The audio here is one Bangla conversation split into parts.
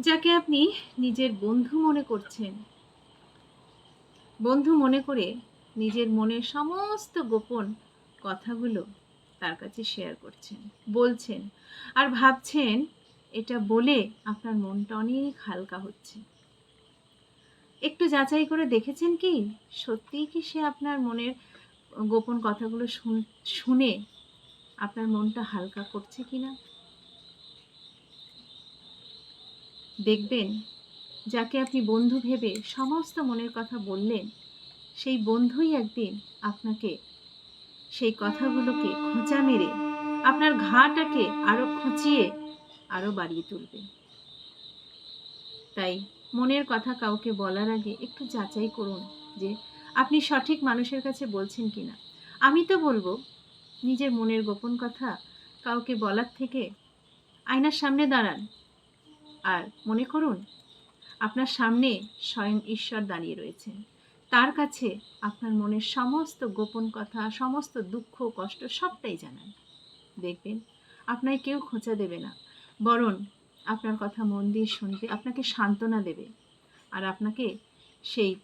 যাকে আপনি নিজের বন্ধু মনে করছেন। বন্ধু মনে করে নিজের মনের সমস্ত গোপন কথাগুলো তার কাছে শেয়ার করছেন, বলছেন আর ভাবছেন এটা বলে আপনার মনটা অনেক হালকা হচ্ছে। একটু যাচাই করে দেখেছেন কি? সত্যিই কি সে আপনার মনের গোপন কথাগুলো শুন- আপনার মনটা হালকা করছে কিনা? দেখবেন, যাকে আপনি বন্ধু ভেবে সমস্ত মনের কথা বললেন, সেই বন্ধুই একদিন আপনাকে সেই কথাগুলোকে খোঁচা মেরে আপনার ঘাটাকে আরও খুঁচিয়ে আরও বাড়িয়ে তুলবে। তাই মনের কথা কাউকে বলার আগে একটু যাচাই করুন যে আপনি সঠিক মানুষের কাছে বলছেন কিনা। আমি তো বলব, নিজের মনের গোপন কথা কাউকে বলার থেকে আয়নার সামনে দাঁড়ান। আর মনে করুন, আপনার সামনে স্বয়ং ঈশ্বর দাঁড়িয়ে রয়েছেন। তার কাছে আপনার মনের সমস্ত গোপন কথা, সমস্ত দুঃখ, কষ্ট সবটাই জানান। দেখবেন আপনাকে কেউ খোঁচা দেবে না। বরং আপনার কথা মন দিয়ে শুনবে, আপনাকে সান্ত্বনা দেবে। আর আপনাকে সেই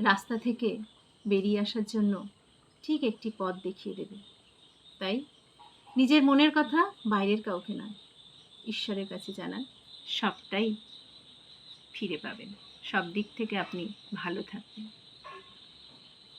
রাস্তা থেকে বেরিয়ে আসার জন্য ঠিক একটি পথ দেখিয়ে দেবে। তাই নিজের মনের কথা বাইরের কাউকে নয় ঈশ্বরের কাছে জানান সবটাই ফিরে পাবেন। সব দিক থেকে আপনি ভালো থাকবেন।